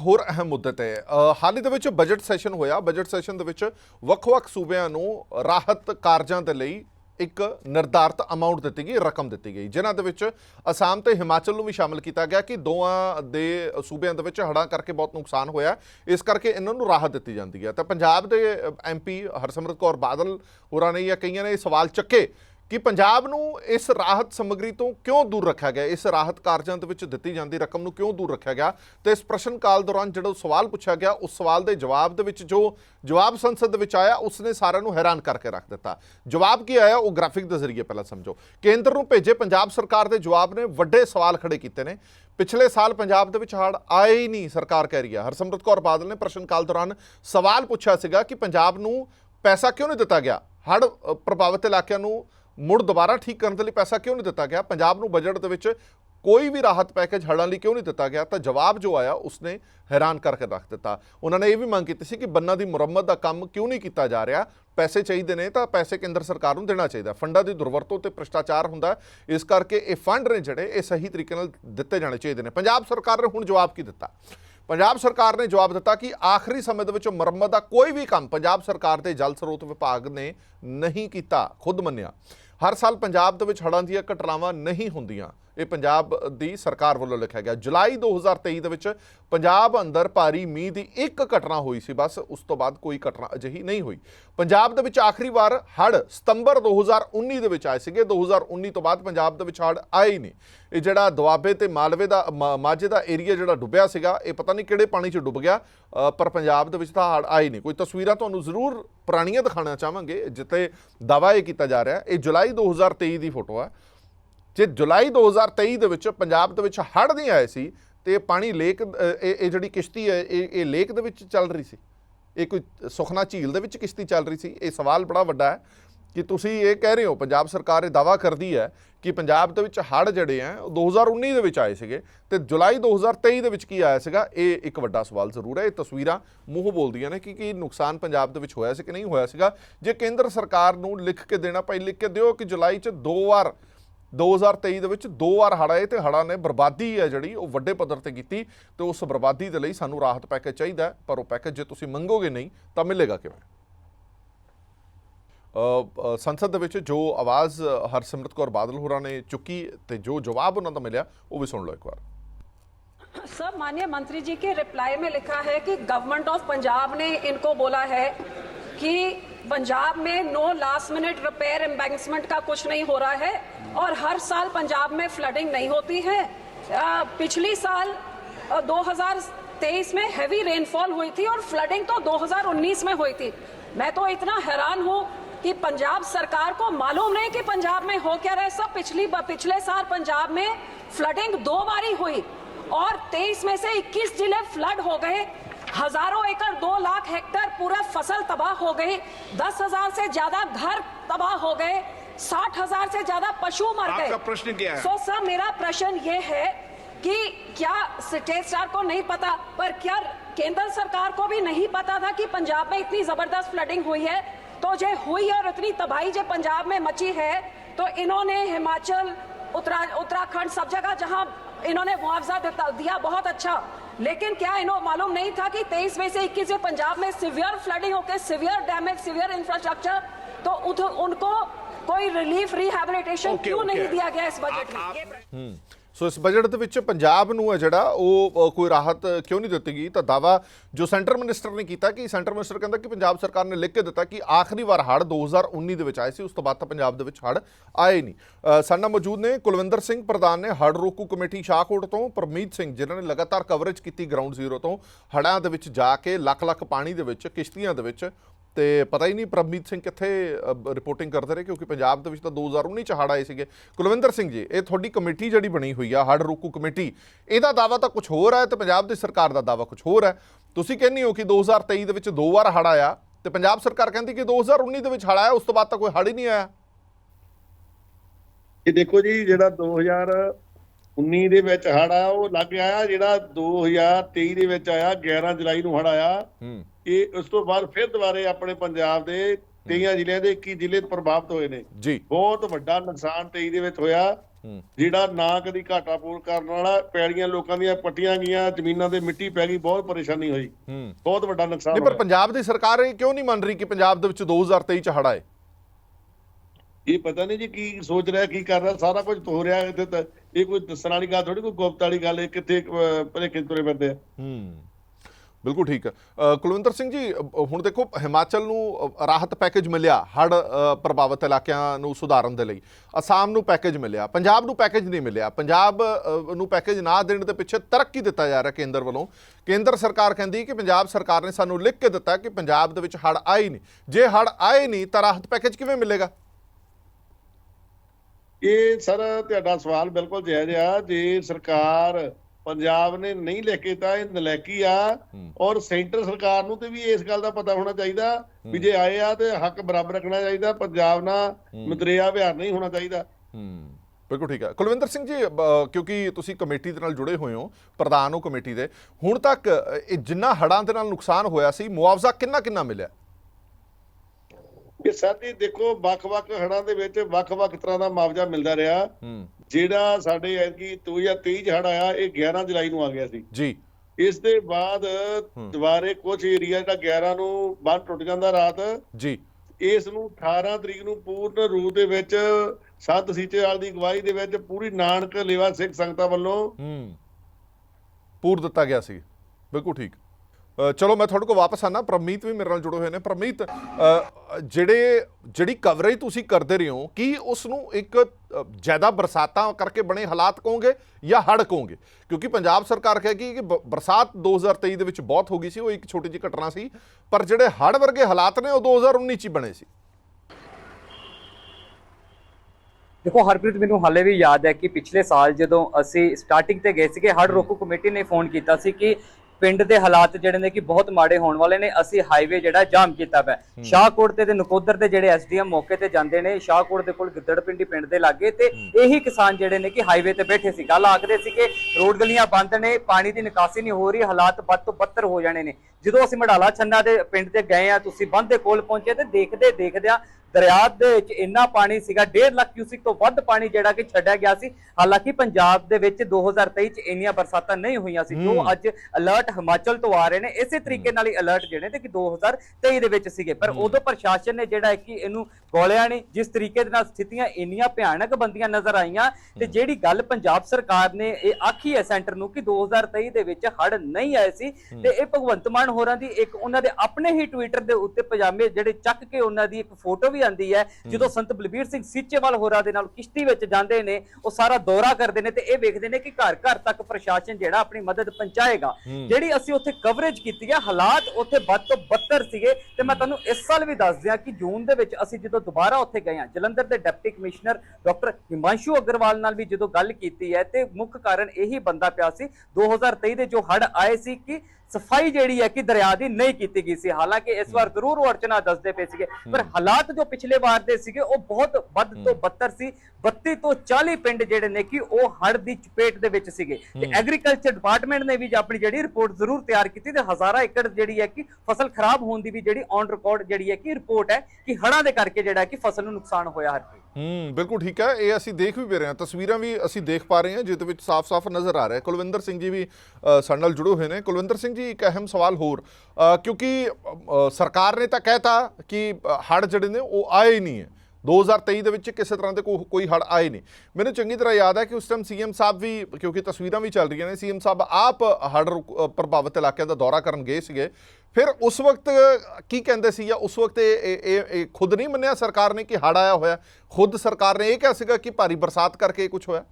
ਇੱਕ ਹੋਰ ਅਹਿਮ ਮੁੱਦੇ ਤੇ ਹਾਲ ਹੀ ਦੇ ਵਿੱਚ ਬਜਟ ਸੈਸ਼ਨ ਹੋਇਆ। ਬਜਟ ਸੈਸ਼ਨ ਦੇ ਵਿੱਚ ਵੱਖ-ਵੱਖ ਸੂਬਿਆਂ ਨੂੰ ਰਾਹਤ ਕਾਰਜਾਂ ਦੇ ਲਈ ਇੱਕ ਨਿਰਧਾਰਤ ਅਮਾਉਂਟ ਦਿੱਤੀ ਗਈ, ਰਕਮ ਦਿੱਤੀ ਗਈ, ਜਿਨ੍ਹਾਂ ਦੇ ਵਿੱਚ ਅਸਾਮ ਤੇ ਹਿਮਾਚਲ ਨੂੰ ਵੀ ਸ਼ਾਮਲ ਕੀਤਾ ਗਿਆ ਕਿ ਦੋਵਾਂ ਦੇ ਸੂਬਿਆਂ ਦੇ ਵਿੱਚ ਹੜ੍ਹਾਂ ਕਰਕੇ ਬਹੁਤ ਨੁਕਸਾਨ ਹੋਇਆ। ਇਸ ਕਰਕੇ ਇਹਨਾਂ ਨੂੰ ਰਾਹਤ ਦਿੱਤੀ ਜਾਂਦੀ ਹੈ। ਤਾਂ ਪੰਜਾਬ ਦੇ ਐਮਪੀ ਹਰਸਿਮਰਤ ਕੌਰ ਬਾਦਲ ਹੋਰਾਂ ਨੇ ਜਾਂ ਕਈਆਂ ਨੇ ਇਹ ਸਵਾਲ ਚੱਕੇ ਕਿ ਪੰਜਾਬ ਨੂੰ ਇਸ ਰਾਹਤ ਸਮੱਗਰੀ ਤੋਂ ਕਿਉਂ ਦੂਰ ਰੱਖਿਆ ਗਿਆ? ਇਸ ਰਾਹਤ ਕਾਰਜਾਂ ਦੇ ਵਿੱਚ ਦਿੱਤੀ ਜਾਂਦੀ ਰਕਮ ਨੂੰ ਕਿਉਂ ਦੂਰ ਰੱਖਿਆ ਗਿਆ? ਤੇ ਇਸ ਪ੍ਰਸ਼ਨ ਕਾਲ ਦੌਰਾਨ ਜਿਹੜਾ ਸਵਾਲ ਪੁੱਛਿਆ ਗਿਆ, ਉਸ ਸਵਾਲ ਦੇ ਜਵਾਬ ਦੇ ਵਿੱਚ ਜੋ ਜਵਾਬ ਸੰਸਦ ਦੇ ਵਿੱਚ ਆਇਆ, ਉਸਨੇ ਸਾਰਿਆਂ ਨੂੰ ਹੈਰਾਨ ਕਰਕੇ ਰੱਖ ਦਿੱਤਾ। ਜਵਾਬ ਕੀ ਆਇਆ? ਉਹ ਗ੍ਰਾਫਿਕ ਦੇ ਜ਼ਰੀਏ ਪਹਿਲਾਂ ਸਮਝੋ। ਕੇਂਦਰ ਨੂੰ ਭੇਜੇ ਪੰਜਾਬ ਸਰਕਾਰ ਦੇ ਜਵਾਬ ਨੇ ਵੱਡੇ ਸਵਾਲ ਖੜੇ ਕੀਤੇ ਨੇ। ਪਿਛਲੇ ਸਾਲ ਪੰਜਾਬ ਦੇ ਵਿੱਚ ਹੜ੍ਹ ਆਏ ਹੀ ਨਹੀਂ, ਸਰਕਾਰ ਕਹਿ ਰਹੀ ਹੈ। ਹਰਸਿਮਰਤ ਕੌਰ ਬਾਦਲ ਨੇ ਪ੍ਰਸ਼ਨ ਕਾਲ ਦੌਰਾਨ ਸਵਾਲ ਪੁੱਛਿਆ ਸੀਗਾ ਕਿ ਪੰਜਾਬ ਨੂੰ ਪੈਸਾ ਕਿਉਂ ਨਹੀਂ ਦਿੱਤਾ ਗਿਆ? ਹੜ੍ਹ ਪ੍ਰਭਾਵਿਤ ਇਲਾਕਿਆਂ ਨੂੰ ਮੁੜ ਦੁਬਾਰਾ ਠੀਕ ਕਰਨ ਦੇ ਲਈ ਪੈਸਾ ਕਿਉਂ ਨਹੀਂ ਦਿੱਤਾ ਗਿਆ? ਪੰਜਾਬ ਨੂੰ ਬਜਟ ਦੇ ਵਿੱਚ ਕੋਈ ਵੀ ਰਾਹਤ ਪੈਕੇਜ ਹੜ੍ਹਾਂ ਲਈ ਕਿਉਂ ਨਹੀਂ ਦਿੱਤਾ ਗਿਆ? ਤਾਂ ਜਵਾਬ ਜੋ ਆਇਆ, ਉਸਨੇ ਹੈਰਾਨ ਕਰਕੇ ਰੱਖ ਦਿੱਤਾ। ਉਹਨਾਂ ਨੇ ਇਹ ਵੀ ਮੰਗ ਕੀਤੀ ਸੀ ਕਿ ਬੰਨਾਂ ਦੀ ਮੁਰੰਮਤ ਦਾ ਕੰਮ ਕਿਉਂ ਨਹੀਂ ਕੀਤਾ ਜਾ ਰਿਹਾ? ਪੈਸੇ ਚਾਹੀਦੇ ਨੇ ਤਾਂ ਪੈਸੇ ਕੇਂਦਰ ਸਰਕਾਰ ਨੂੰ ਦੇਣਾ ਚਾਹੀਦਾ। ਫੰਡਾਂ ਦੀ ਦੁਰਵਰਤੋਂ ਤੇ ਭ੍ਰਿਸ਼ਟਾਚਾਰ ਹੁੰਦਾ ਇਸ ਕਰਕੇ ਇਹ ਫੰਡ ਨੇ ਜਿਹੜੇ, ਇਹ ਸਹੀ ਤਰੀਕੇ ਨਾਲ ਦਿੱਤੇ ਜਾਣੇ ਚਾਹੀਦੇ ਨੇ। ਪੰਜਾਬ ਸਰਕਾਰ ਨੇ ਹੁਣ ਜਵਾਬ ਕੀ ਦਿੱਤਾ? ਪੰਜਾਬ ਸਰਕਾਰ ਨੇ ਜਵਾਬ ਦਿੱਤਾ ਕਿ ਆਖਰੀ ਸਮੇਂ ਦੇ ਵਿੱਚ ਮੁਰੰਮਤ ਦਾ ਕੋਈ ਵੀ ਕੰਮ ਪੰਜਾਬ ਸਰਕਾਰ ਦੇ ਜਲ ਸਰੋਤ ਵਿਭਾਗ ਨੇ ਨਹੀਂ ਕੀਤਾ, ਖੁਦ ਮੰਨਿਆ। ਹਰ ਸਾਲ ਪੰਜਾਬ ਦੇ ਵਿੱਚ ਹੜ੍ਹਾਂ ਦੀਆਂ ਘਟਨਾਵਾਂ ਨਹੀਂ ਹੁੰਦੀਆਂ। ਇਹ ਪੰਜਾਬ ਦੀ ਸਰਕਾਰ ਵੱਲੋਂ ਲਿਖਿਆ ਗਿਆ। ਜੁਲਾਈ 2023 ਦੇ ਵਿੱਚ ਪੰਜਾਬ ਅੰਦਰ ਭਾਰੀ ਮੀਂਹ ਦੀ ਇੱਕ ਘਟਨਾ ਹੋਈ ਸੀ। ਬਸ ਉਸ ਤੋਂ ਬਾਅਦ ਕੋਈ ਘਟਨਾ ਅਜਿਹੀ ਨਹੀਂ ਹੋਈ। ਪੰਜਾਬ ਦੇ ਵਿੱਚ ਆਖਰੀ ਵਾਰ ਹੜ੍ਹ ਸਤੰਬਰ 2019 ਦੇ ਵਿੱਚ ਆਏ ਸੀਗੇ। 2019 ਤੋਂ ਬਾਅਦ ਪੰਜਾਬ ਦੇ ਵਿੱਚ ਹੜ੍ਹ ਆਏ ਹੀ ਨਹੀਂ ਇਹ ਜਿਹੜਾ ਦੁਆਬੇ ਤੇ ਮਾਲਵੇ ਦਾ ਮਾਝੇ ਦਾ ਏਰੀਆ ਜਿਹੜਾ ਡੁੱਬਿਆ ਸੀਗਾ, ਇਹ ਪਤਾ ਨਹੀਂ ਕਿਹੜੇ ਪਾਣੀ 'ਚ ਡੁੱਬ ਗਿਆ ਪਰ ਪੰਜਾਬ ਦੇ ਵਿੱਚ ਤਾਂ ਹੜ੍ਹ ਆਏ ਨਹੀਂ ਕੋਈ ਤਸਵੀਰਾਂ ਤੁਹਾਨੂੰ ਜ਼ਰੂਰ ਪੁਰਾਣੀਆਂ ਦਿਖਾਉਣਾ ਚਾਹਾਂਗੇ, ਜਿੱਥੇ ਦਾਵਾ ਇਹ ਕੀਤਾ ਜਾ ਰਿਹਾ। ਇਹ ਜੁਲਾਈ 2023 ਦੀ ਫੋਟੋ ਹੈ ਜੇ ਜੁਲਾਈ 2023 ਦੇ ਵਿੱਚ ਪੰਜਾਬ ਦੇ ਵਿੱਚ ਹੜ੍ਹ ਨਹੀਂ ਆਏ ਸੀ ਤੇ ਇਹ ਪਾਣੀ ਲੇਕ ਅ, ਇਹ ਇਹ ਜਿਹੜੀ ਕਿਸ਼ਤੀ ਹੈ ਇਹ ਇਹ ਲੇਕ ਦੇ ਵਿੱਚ ਚੱਲ ਰਹੀ ਸੀ। ਇਹ ਕੋਈ ਸੁਖਨਾ ਝੀਲ ਦੇ ਵਿੱਚ ਕਿਸ਼ਤੀ ਚੱਲ ਰਹੀ ਸੀ। ਇਹ ਸਵਾਲ ਬੜਾ ਵੱਡਾ ਹੈ ਕਿ ਤੁਸੀਂ ਇਹ ਕਹਿ ਰਹੇ ਹੋ ਪੰਜਾਬ ਸਰਕਾਰ ਇਹ ਦਾਵਾ ਕਰਦੀ ਹੈ ਕਿ ਪੰਜਾਬ ਦੇ ਵਿੱਚ ਹੜ੍ਹ ਜਿਹੜੇ ਆ ਉਹ 2019 ਦੇ ਵਿੱਚ ਆਏ ਸੀਗੇ ਤੇ ਜੁਲਾਈ 2023 ਦੇ ਵਿੱਚ ਕੀ ਆਇਆ ਸੀਗਾ? ਇਹ ਇੱਕ ਵੱਡਾ ਸਵਾਲ ਜ਼ਰੂਰ ਹੈ। ਇਹ ਤਸਵੀਰਾਂ ਮੂੰਹ ਬੋਲਦੀਆਂ ਨੇ ਕਿ ਕੀ ਨੁਕਸਾਨ ਪੰਜਾਬ ਦੇ ਵਿੱਚ ਹੋਇਆ ਸੀ ਕਿ ਨਹੀਂ ਹੋਇਆ ਸੀਗਾ। ਜੇ ਕੇਂਦਰ ਸਰਕਾਰ ਨੂੰ ਲਿਖ ਕੇ ਦੇਣਾ ਪਈ ਲਿਖ ਕੇ ਦਿਓ ਕਿ ਜੁਲਾਈ 'ਚ ਦੋ ਵਾਰ 2023 ਦੇ ਵਿੱਚ ਦੋ ਵਾਰ ਹੜ੍ਹ ਆਏ ਤੇ ਹੜ੍ਹਾਂ ਨੇ ਬਰਬਾਦੀ ਹੈ ਜਿਹੜੀ ਉਹ ਵੱਡੇ ਪੱਧਰ ਤੇ ਕੀਤੀ ਤੇ ਉਸ ਬਰਬਾਦੀ ਦੇ ਲਈ ਸਾਨੂੰ ਰਾਹਤ ਪੈਕੇਜ ਚਾਹੀਦਾ ਹੈ, ਪਰ ਉਹ ਪੈਕੇਜ ਜੇ ਤੁਸੀਂ ਮੰਗੋਗੇ ਨਹੀਂ ਤਾਂ ਮਿਲੇਗਾ ਕਿਵੇਂ ਅ, ਅ, ਸੰਸਦ ਦੇ ਵਿੱਚ ਜੋ ਆਵਾਜ਼ ਹਰਸਿਮਰਤ ਕੌਰ ਬਾਦਲ ਹੋਰਾਂ ਨੇ ਚੁੱਕੀ ਤੇ ਜੋ ਜਵਾਬ ਉਹਨਾਂ ਦਾ ਮਿਲਿਆ ਉਹ ਵੀ ਸੁਣ ਲਓ ਇੱਕ ਵਾਰ सर माननीय मंत्री जी के रिप्लाई में लिखा है कि गवर्नमेंट ऑफ पंजाब ने इनको बोला है कि पंजाब में no last minute repair embankment का कुछ नहीं हो रहा है और हर साल पंजाब में फ्लडिंग नहीं होती है। अ, पिछली साल अ, 2023 में हैवी रेनफॉल हुई थी और फ्लडिंग तो 2019 में हुई थी। मैं तो इतना हैरान हूँ कि पंजाब सरकार को मालूम नहीं कि पंजाब में हो क्या रहा सब पिछली पिछले साल पंजाब में फ्लडिंग दो बारी हुई और 23 में से 21 ज़िले फ्लड हो गए। हज़ारों एकड़ दो लाख हेक्टेयर पूरा फ़सल तबाह हो गई। दस हज़ार से ज़्यादा घर तबाह हो गए। साठ हज़ार से ज़्यादा पशु मर गए। प्रश्न क्या है? सो सर मेरा प्रश्न ये है कि क्या स्टेट स्टार को नहीं पता पर क्या केंद्र सरकार को भी नहीं पता था कि पंजाब में इतनी ज़बरदस्त फ्लडिंग हुई है? तो जो हुई और इतनी तबाही जो पंजाब में मची है तो इन्होंने हिमाचल उत्तरा उत्तराखंड सब जगह जहाँ इन्होंने मुआवजा दिया बहुत अच्छा। लेकिन क्या इन्हों मालूम नहीं था कि 23 में से 21 में पंजाब में सिवियर फ्लडिंग होकर सिवियर डैमेज सिवियर इंफ्रास्ट्रक्चर तो उनको कोई रिलीफ रिहेबिलिटेशन Okay, क्यों नहीं दिया गया इस बजट में? ਸੋ ਇਸ ਬਜਟ ਦੇ ਵਿੱਚ ਪੰਜਾਬ ਨੂੰ ਹੈ ਜਿਹੜਾ ਉਹ ਕੋਈ ਰਾਹਤ ਕਿਉਂ ਨਹੀਂ ਦਿੱਤੀ ਗਈ? ਤਾਂ ਦਾਵਾ ਜੋ ਸੈਂਟਰ ਮਿਨਿਸਟਰ ਨੇ ਕੀਤਾ ਕਿ ਸੈਂਟਰ ਮਿਨਿਸਟਰ ਕਹਿੰਦਾ ਕਿ ਪੰਜਾਬ ਸਰਕਾਰ ਨੇ ਲਿਖ ਕੇ ਦਿੱਤਾ ਕਿ ਆਖਰੀ ਵਾਰ ਹੜ੍ਹ 2019 ਦੇ ਵਿੱਚ ਆਏ ਸੀ ਉਸ ਤੋਂ ਬਾਅਦ ਤਾਂ ਪੰਜਾਬ ਦੇ ਵਿੱਚ ਹੜ੍ਹ ਆਏ ਨਹੀਂ। ਅ, ਸਾਡੇ ਨਾਲ ਮੌਜੂਦ ਨੇ ਕੁਲਵਿੰਦਰ ਸਿੰਘ ਪ੍ਰਧਾਨ ਨੇ ਹੜ੍ਹ ਰੋਕੂ ਕਮੇਟੀ ਸ਼ਾਹਕੋਟ ਤੋਂ ਪਰਮੀਤ ਸਿੰਘ ਜਿਨ੍ਹਾਂ ਨੇ ਲਗਾਤਾਰ ਕਵਰੇਜ ਕੀਤੀ ਗਰਾਊਂਡ ਜ਼ੀਰੋ ਤੋਂ ਹੜ੍ਹਾਂ ਦੇ ਵਿੱਚ ਜਾ ਕੇ ਲੱਖ ਲੱਖ ਪਾਣੀ ਦੇ ਵਿੱਚ ਕਿਸ਼ਤੀਆਂ ਦੇ ਵਿੱਚ ਤੇ ਪਤਾ ਹੀ ਨਹੀਂ ਪ੍ਰਮੀਤ ਸਿੰਘ ਕਿੱਥੇ ਰਿਪੋਰਟਿੰਗ ਕਰਦੇ ਰਹੇ ਕਿਉਂਕਿ ਪੰਜਾਬ ਦੇ ਵਿੱਚ ਤਾਂ 2019 ਚ ਹੜ੍ਹ ਆਏ ਸੀਗੇ। ਕੁਲਵਿੰਦਰ ਸਿੰਘ ਜੀ ਇਹ ਤੁਹਾਡੀ ਕਮੇਟੀ ਜਿਹੜੀ ਬਣੀ ਹੋਈ ਆ ਹੜ੍ਹ ਰੋਕੂ ਕਮੇਟੀ ਇਹਦਾ ਦਾਵਾ ਤਾਂ ਕੁਝ ਹੋਰ ਹੈ ਤੇ ਪੰਜਾਬ ਦੀ ਸਰਕਾਰ ਦਾ ਦਾਵਾ ਕੁਝ ਹੋਰ ਹੈ ਤੁਸੀਂ ਕਹਿੰਦੇ ਹੋ ਕਿ 2023 ਦੇ ਵਿੱਚ ਦੋ ਵਾਰ ਹੜ੍ਹ ਆਇਆ ਤੇ ਪੰਜਾਬ ਸਰਕਾਰ ਕਹਿੰਦੀ ਕਿ 2019 ਦੇ ਵਿੱਚ ਹੜ੍ਹ ਆਇਆ ਉਸ ਤੋਂ ਬਾਅਦ ਤਾਂ ਕੋਈ ਹੜ੍ਹ ਹੀ ਨਹੀਂ ਆਇਆ। ਇਹ ਦੇਖੋ ਜੀ ਜਿਹੜਾ 2019 ਦੇ ਵਿੱਚ ਹੜ ਆਇਆ ਉਹ ਲੱਗ ਆਇਆ ਜਿਹੜਾ 2023 ਦੇ ਵਿੱਚ ਆਇਆ 11 ਜੁਲਾਈ ਨੂੰ ਹੜ ਆਇਆ। ਹੂੰ। ਇਹ ਉਸ ਤੋਂ ਬਾਅਦ ਫਿਰ ਦੁਬਾਰੇ ਆਪਣੇ ਪੰਜਾਬ ਦੇ 23 ਜ਼ਿਲ੍ਹਿਆਂ ਦੇ 21 ਜ਼ਿਲ੍ਹੇ ਪ੍ਰਭਾਵਿਤ ਹੋਏ ਨੇ। ਜੀ। ਬਹੁਤ ਵੱਡਾ ਨੁਕਸਾਨ 23 ਦੇ ਵਿੱਚ ਹੋਇਆ। ਹੂੰ। ਜਿਹੜਾ ਨਾ ਕਦੀ ਘਾਟਾ ਪੂਰ ਕਰਨ ਵਾਲਾ ਪੈੜੀਆਂ ਲੋਕਾਂ ਦੀਆਂ ਪੱਟੀਆਂ ਗਈਆਂ ਜ਼ਮੀਨਾਂ ਦੇ ਮਿੱਟੀ ਪੈ ਗਈ ਬਹੁਤ ਪਰੇਸ਼ਾਨੀ ਹੋਈ। ਹੂੰ। ਬਹੁਤ ਵੱਡਾ ਨੁਕਸਾਨ ਨਹੀਂ ਪਰ ਪੰਜਾਬ ਦੀ ਸਰਕਾਰ ਇਹ ਕਿਉਂ ਨਹੀਂ ਮੰਨ ਰਹੀ ਕਿ ਪੰਜਾਬ ਦੇ ਵਿੱਚ 2023 ਚ ਹੜ ਆਏ? ਇਹ ਪਤਾ ਨਹੀਂ ਜੀ ਕੀ ਸੋਚ ਰਿਹਾ ਕੀ ਕਰ ਰਿਹਾ ਸਾਰਾ ਕੁਝ ਹੋ ਰਿਹਾ ਇੱਥੇ ਤਾਂ। ਇਹ ਕੋਈ ਦੱਸਣ ਵਾਲੀ ਗੱਲ ਥੋੜੀ ਕੋਈ ਗੁਪਤ ਵਾਲੀ ਗੱਲ ਹੈ ਕਿੱਥੇ ਭਲੇਖੇ ਤੁਰੇ ਫਿਰਦੇ ਆ। ਹੂੰ। ਬਿਲਕੁਲ ਠੀਕ ਕੁਲਵਿੰਦਰ ਸਿੰਘ ਜੀ ਹੁਣ ਦੇਖੋ, ਹਿਮਾਚਲ ਨੂੰ ਰਾਹਤ ਪੈਕੇਜ ਮਿਲਿਆ ਹੜ ਪ੍ਰਭਾਵਿਤ ਇਲਾਕਿਆਂ ਨੂੰ ਸੁਧਾਰਨ ਦੇ ਲਈ। ਅਸਾਮ ਨੂੰ ਪੈਕੇਜ ਮਿਲਿਆ, ਪੰਜਾਬ ਨੂੰ ਪੈਕੇਜ ਨਹੀਂ ਮਿਲਿਆ। ਪੰਜਾਬ ਨੂੰ ਪੈਕੇਜ ਨਾ ਦੇਣ ਦੇ ਪਿੱਛੇ ਤਰੱਕੀ ਦਿੱਤਾ ਜਾ ਰਿਹਾ ਕੇਂਦਰ ਵੱਲੋਂ। ਕੇਂਦਰ ਸਰਕਾਰ ਕਹਿੰਦੀ ਕਿ ਪੰਜਾਬ ਸਰਕਾਰ ਨੇ ਸਾਨੂੰ ਲਿਖ ਕੇ ਦਿੱਤਾ ਕਿ ਪੰਜਾਬ ਦੇ ਵਿੱਚ ਹੜ ਆਏ ਨਹੀਂ। ਜੇ ਹੜ ਆਏ ਨਹੀਂ, ਤਾਂ ਰਾਹਤ ਪੈਕੇਜ ਕਿਵੇਂ ਮਿਲੇਗਾ? ਇਹ ਸਰ, ਤੁਹਾਡਾ ਸਵਾਲ ਬਿਲਕੁਲ ਜਾਇਜ਼ ਆ। ਜੇ ਸਰਕਾਰ ਪੰਜਾਬ ਨੇ ਨਹੀਂ ਲਿਖ ਕੇ ਤਾਂ ਇਹ ਨਲਾਇਕੀ ਆ। ਔਰ ਸੈਂਟਰ ਸਰਕਾਰ ਨੂੰ ਤੇ ਵੀ ਇਸ ਗੱਲ ਦਾ ਪਤਾ ਹੋਣਾ ਚਾਹੀਦਾ ਵੀ ਜੇ ਆਏ ਆ ਤੇ ਹੱਕ ਬਰਾਬਰ ਰੱਖਣਾ ਚਾਹੀਦਾ ਪੰਜਾਬ ਨਾਲ ਮਤਰੇਆ ਵਿਹਾਰ ਨਹੀਂ ਹੋਣਾ ਚਾਹੀਦਾ। ਹੂੰ ਬਿਲਕੁਲ ਠੀਕ ਹੈ ਕੁਲਵਿੰਦਰ ਸਿੰਘ ਜੀ ਕਿਉਂਕਿ ਤੁਸੀਂ ਕਮੇਟੀ ਦੇ ਨਾਲ ਜੁੜੇ ਹੋਏ ਹੋ ਪ੍ਰਧਾਨ ਹੋ ਕਮੇਟੀ ਦੇ ਹੁਣ ਤੱਕ ਇਹ ਜਿੰਨਾ ਹੜਾਂ ਦੇ ਨਾਲ ਨੁਕਸਾਨ ਹੋਇਆ ਸੀ ਮੁਆਵਜ਼ਾ ਕਿੰਨਾ ਕਿੰਨਾ ਮਿਲਿਆ? ਕਿ ਜੀ ਦੇਖੋ ਵੱਖ-ਵੱਖ ਹੜ੍ਹਾਂ ਦੇ ਵਿੱਚ ਵੱਖ-ਵੱਖ ਤਰ੍ਹਾਂ ਦਾ ਮੁਆਵਜ਼ਾ ਮਿਲਦਾ ਰਿਹਾ। ਹੂੰ। ਜਿਹੜਾ ਸਾਡੇ ਐਤਕੀ 2023 ਚ ਹੜ ਆਇਆ ਇਹ 11 ਜੁਲਾਈ ਨੂੰ ਆ ਗਿਆ ਸੀ। ਜੀ। ਇਸ ਦੇ ਬਾਅਦ ਦੁਬਾਰੇ ਕੁਝ ਏਰੀਆ ਜਿਹੜਾ 11 ਨੂੰ ਬੰਦ ਟੁੱਟ ਜਾਂਦਾ ਰਾਤ। ਜੀ। ਇਸ ਨੂੰ 18 ਤਰੀਕ ਨੂੰ ਪੂਰਨ ਰੂਪ ਦੇ ਵਿੱਚ ਸੰਤ ਸੀਚੇਵਾਲ ਦੀ ਅਗਵਾਈ ਦੇ ਵਿੱਚ ਪੂਰੀ ਨਾਨਕ ਲੇਵਾ ਸਿੱਖ ਸੰਗਤਾਂ ਵੱਲੋਂ ਹੂੰ। ਪੂਰ ਦਿੱਤਾ ਗਿਆ ਸੀ। ਬਿਲਕੁਲ ਠੀਕ। ਚਲੋ ਮੈਂ ਤੁਹਾਡੇ ਕੋਲ ਵਾਪਸ ਆਣਾ ਪ੍ਰਮੀਤ ਵੀ ਮੇਰੇ ਨਾਲ ਜੁੜੇ ਹੋਏ ਨੇ। ਪ੍ਰਮੀਤ ਜਿਹੜੇ, ਜਿਹੜੀ ਕਵਰੇਜ ਤੁਸੀਂ ਕਰਦੇ ਰਹੇ ਹੋ, ਕੀ ਉਸ ਨੂੰ ਇੱਕ ਜ਼ਿਆਦਾ ਬਰਸਾਤਾਂ ਕਰਕੇ ਬਣੇ ਹਾਲਾਤ ਕਹੋਗੇ ਜਾਂ ਹੜ੍ਹ ਕਹੋਗੇ? ਕਿਉਂਕਿ ਪੰਜਾਬ ਸਰਕਾਰ ਕਹੇਗੀ ਕਿ ਬ- ਬਰਸਾਤ 2023 ਦੇ ਵਿੱਚ ਬਹੁਤ ਹੋ ਗਈ ਸੀ, ਉਹ ਇੱਕ ਛੋਟੀ ਜਿਹੀ ਘਟਨਾ ਸੀ। ਪਰ ਜਿਹੜੇ ਹੜ੍ਹ ਵਰਗੇ ਹਾਲਾਤ ਨੇ, ਉਹ 2019 ਚ ਹੀ ਬਣੇ ਸੀ। ਦੇਖੋ, ਹਰਪ੍ਰੀਤ, ਮੈਨੂੰ ਹਾਲੇ ਵੀ ਯਾਦ ਹੈ ਕਿ ਪਿਛਲੇ ਸਾਲ ਜਦੋਂ ਅਸੀਂ ਸਟਾਰਟਿੰਗ ਤੇ ਗਏ ਸੀਗੇ ਹੜ ਰੋਕੂ ਕਮੇਟੀ ਨੇ ਫੋਨ ਕੀਤਾ ਸੀ ਕਿ ਪਿੰਡ ਦੇ ਹਾਲਾਤ ਜਿਹੜੇ ਨੇ ਕਿ ਬਹੁਤ ਮਾੜੇ ਹੋਣ ਵਾਲੇ ਨੇ। ਅਸੀਂ ਹਾਈਵੇ ਜਿਹੜਾ ਜਾਮ ਕੀਤਾ ਪਿਆ। ਸ਼ਾਹਕੋਟ ਤੇ ਤੇ ਨਕੋਦਰ ਦੇ ਜਿਹੜੇ ਐਸਡੀਐਮ ਮੌਕੇ ਤੇ ਜਾਂਦੇ ਨੇ ਸ਼ਾਹਕੋਟ ਦੇ ਕੋਲ ਗਿੱਦੜਪਿੰਡੀ ਪਿੰਡ ਦੇ ਲਾਗੇ ਤੇ ਇਹੀ ਕਿਸਾਨ ਜਿਹੜੇ ਨੇ ਕਿ ਹਾਈਵੇ ਤੇ ਬੈਠੇ ਸੀ। ਕੱਲ ਆਖਦੇ ਸੀ ਕਿ ਰੋਡ ਗਲੀਆਂ ਬੰਦ ਨੇ ਪਾਣੀ ਦੀ ਨਿਕਾਸੀ ਨਹੀਂ ਹੋ ਰਹੀ ਹਾਲਾਤ ਬਦ ਤੋਂ ਬੱਤਰ ਹੋ ਜਾਣੇ ਨੇ। ਜਦੋਂ ਅਸੀਂ ਮਡਾਲਾ ਛੰਨਾ ਦੇ ਪਿੰਡ ਤੇ ਗਏ ਆ ਤੁਸੀਂ ਬੰਦ ਦੇ ਕੋਲ ਪਹੁੰਚੇ ਤੇ ਦੇਖਦੇ ਦੇਖਦਿਆਂ ਦਰਿਆ ਦੇ ਵਿੱਚ ਇੰਨਾ ਪਾਣੀ ਸੀਗਾ 1.5 ਲੱਖ ਕਿਊਸਿਕ ਤੋਂ ਵੱਧ ਪਾਣੀ ਜਿਹੜਾ ਕਿ ਛੱਡਿਆ ਗਿਆ ਸੀ। ਹਾਲਾਂਕਿ ਪੰਜਾਬ ਦੇ ਵਿੱਚ 2023 ਚ ਇੰਨੀਆਂ ਬਰਸਾਤਾਂ ਨਹੀਂ ਹੋਈਆਂ ਸੀ ਜੋ ਅੱਜ ਅਲਰਟ ਹਿਮਾਚਲ ਤੋਂ ਆ ਰਹੇ ਨੇ। ਇਸੇ ਤਰੀਕੇ ਨਾਲ ਹੀ ਅਲਰਟ ਜਿਹੜੇ ਨੇ ਕਿ 2023 ਦੇ ਵਿੱਚ ਸੀਗੇ। ਪਰ ਉਦੋਂ ਪ੍ਰਸ਼ਾਸਨ ਨੇ ਜਿਹੜਾ ਕਿ ਇਹਨੂੰ ਗੋਲਿਆ ਨਹੀਂ ਜਿਸ ਤਰੀਕੇ ਦੇ ਨਾਲ ਸਥਿਤੀਆਂ ਇੰਨੀਆਂ ਭਿਆਨਕ ਬੰਦੀਆਂ ਨਜ਼ਰ ਆਈਆਂ ਤੇ ਜਿਹੜੀ ਗੱਲ ਪੰਜਾਬ ਸਰਕਾਰ ਨੇ ਇਹ ਆਖੀ ਹੈ ਸੈਂਟਰ ਨੂੰ ਕਿ 2023 ਦੇ ਵਿੱਚ ਹੜ ਨਹੀਂ ਆਏ ਸੀ ਤੇ ਇਹ ਭਗਵੰਤ ਮਾਨ ਹੋਰਾਂ ਦੀ ਇੱਕ ਉਹਨਾਂ ਦੇ ਆਪਣੇ ਹੀ ਟਵਿੱਟਰ ਦੇ ਉੱਤੇ ਪਜਾਮੇ ਜਿਹੜੇ ਚੱਕ ਕੇ ਉਹਨਾਂ ਦੀ ਇੱਕ ਫੋਟੋ ਵੀ ਆਂਦੀ ਹੈ। ਜਦੋਂ ਸੰਤ ਬਲਬੀਰ ਸਿੰਘ ਸੀਚੇਵਾਲ ਹੋਰਾਂ ਦੇ ਨਾਲ ਕਿਸ਼ਤੀ ਵਿੱਚ ਜਾਂਦੇ ਨੇ ਉਹ ਸਾਰਾ ਦੌਰਾ ਕਰਦੇ ਨੇ ਤੇ ਇਹ ਵੇਖਦੇ ਨੇ ਕਿ ਘਰ ਘਰ ਤੱਕ ਪ੍ਰਸ਼ਾਸਨ ਜਿਹੜਾ ਆਪਣੀ ਮਦਦ ਪਹੁੰਚਾਏਗਾ। ਜਿਹੜੀ ਅਸੀਂ ਉੱਥੇ ਕਵਰੇਜ ਕੀਤੀ ਹੈ ਹਾਲਾਤ ਉੱਥੇ ਵੱਧ ਤੋਂ ਬੱਤਰ ਸੀਗੇ ਤੇ ਮੈਂ ਤੁਹਾਨੂੰ ਇਸ ਸਾਲ ਵੀ ਦੱਸ ਦਿਆਂ ਕਿ ਜੂਨ ਦੇ ਵਿੱਚ ਅਸੀਂ ਜਦੋਂ ਦੁਬਾਰਾ ਉੱਥੇ ਗਏ ਹਾਂ ਜਲੰਧਰ ਦੇ deputy commissioner doctor Himanshu Agarwal ਨਾਲ ਵੀ ਜਦੋਂ ਗੱਲ ਕੀਤੀ ਹੈ ਤੇ ਮੁੱਖ ਕਾਰਨ ਇਹੀ ਬੰਦਾ ਪਿਆ ਸੀ। 2023 ਦੇ ਜੋ ਹੜ ਆਏ ਸੀ ਕਿ ਸਫ਼ਾਈ ਜਿਹੜੀ ਹੈ ਕਿ ਦਰਿਆ ਦੀ ਨਹੀਂ ਕੀਤੀ ਗਈ ਸੀ। ਹਾਲਾਂਕਿ ਇਸ ਵਾਰ ਜ਼ਰੂਰ ਉਹ ਅੜਚਨਾ ਦੱਸਦੇ ਪਏ ਸੀਗੇ ਪਰ ਹਾਲਾਤ ਜੋ ਪਿਛਲੇ ਵਾਰ ਦੇ ਸੀਗੇ ਉਹ ਬਹੁਤ ਵੱਧ ਤੋਂ ਬੱਤਰ ਸੀ। 32 ਤੋਂ 40 ਪਿੰਡ ਜਿਹੜੇ ਨੇ ਕਿ ਉਹ ਹੜ ਦੀ ਚਪੇਟ ਦੇ ਵਿੱਚ ਸੀਗੇ। ਤੇ ਐਗਰੀਕਲਚਰ ਡਿਪਾਰਟਮੈਂਟ ਨੇ ਵੀ ਆਪਣੀ ਜਿਹੜੀ ਰਿਪੋਰਟ ਜ਼ਰੂਰ ਤਿਆਰ ਕੀਤੀ ਤੇ ਹਜ਼ਾਰਾਂ ਏਕੜ ਜਿਹੜੀ ਹੈ ਕਿ ਫਸਲ ਖਰਾਬ ਹੋਣ ਦੀ ਵੀ ਜਿਹੜੀ ਔਨ ਰਿਕਾਰਡ ਜਿਹੜੀ ਹੈ ਕਿ ਰਿਪੋਰਟ ਹੈ ਕਿ ਹੜਾਂ ਦੇ ਕਰਕੇ ਜਿਹੜਾ ਕਿ ਫਸਲ ਨੂੰ ਨੁਕਸਾਨ ਹੋਇਆ ਹਰ ਹੂੰ ਬਿਲਕੁਲ ਠੀਕ ਹੈ। ਇਹ ਅਸੀਂ ਦੇਖ ਵੀ ਪਾ ਰਹੇ ਹਾਂ। ਤਸਵੀਰਾਂ ਵੀ ਅਸੀਂ ਦੇਖ ਪਾ ਰਹੇ ਹਾਂ ਜਿਹਦੇ ਵਿੱਚ ਸਾਫ਼-ਸਾਫ਼ ਨਜ਼ਰ ਆ ਰਿਹਾ ਹੈ। ਕੁਲਵਿੰਦਰ ਸਿੰਘ ਜੀ ਵੀ ਸਾਡੇ ਨਾਲ ਜੁੜੇ ਹੋਏ ਨੇ। ਕੁਲਵਿੰਦਰ ਸਿੰਘ ਜੀ ਇੱਕ ਅਹਿਮ ਸਵਾਲ ਹੋਰ ਕਿਉਂਕਿ ਸਰਕਾਰ ਨੇ ਤਾਂ ਕਹਿਤਾ ਕਿ ਹੜ ਜਿਹੜੇ ਨੇ ਉਹ ਆਏ ਹੀ। ਨਹੀਂ ਹੈ 2023 ਦੇ ਵਿੱਚ ਕਿਸੇ ਤਰ੍ਹਾਂ ਦੇ ਕੋਈ ਹੜ ਆਏ ਨਹੀਂ। ਮੈਨੂੰ ਚੰਗੀ ਤਰ੍ਹਾਂ ਯਾਦ ਹੈ ਕਿ ਉਸ ਟਾਈਮ ਸੀਐਮ ਸਾਹਿਬ ਵੀ, ਕਿਉਂਕਿ ਤਸਵੀਰਾਂ ਵੀ ਚੱਲ ਰਹੀਆਂ ਨੇ ਸੀਐਮ ਸਾਹਿਬ ਆਪ ਹੜ ਰੁਕ- ਪ੍ਰਭਾਵਿਤ ਇਲਾਕਿਆਂ ਦਾ ਦੌਰਾ ਕਰਨ ਗਏ ਸੀਗੇ। ਫਿਰ ਉਸ ਵਕਤ ਕੀ ਕਹਿੰਦੇ ਸੀ ਜਾਂ ਉਸ ਵਕਤ ਇਹ ਖੁਦ ਨਹੀਂ ਮੰਨਿਆ ਸਰਕਾਰ ਨੇ ਕਿ ਹੜ ਆਇਆ ਹੋਇਆ? ਖੁਦ ਸਰਕਾਰ ਨੇ ਇਹ ਕਿਹਾ ਸੀਗਾ ਕਿ ਭਾਰੀ ਬਰਸਾਤ ਕਰਕੇ ਇਹ ਕੁਝ ਹੋਇਆ?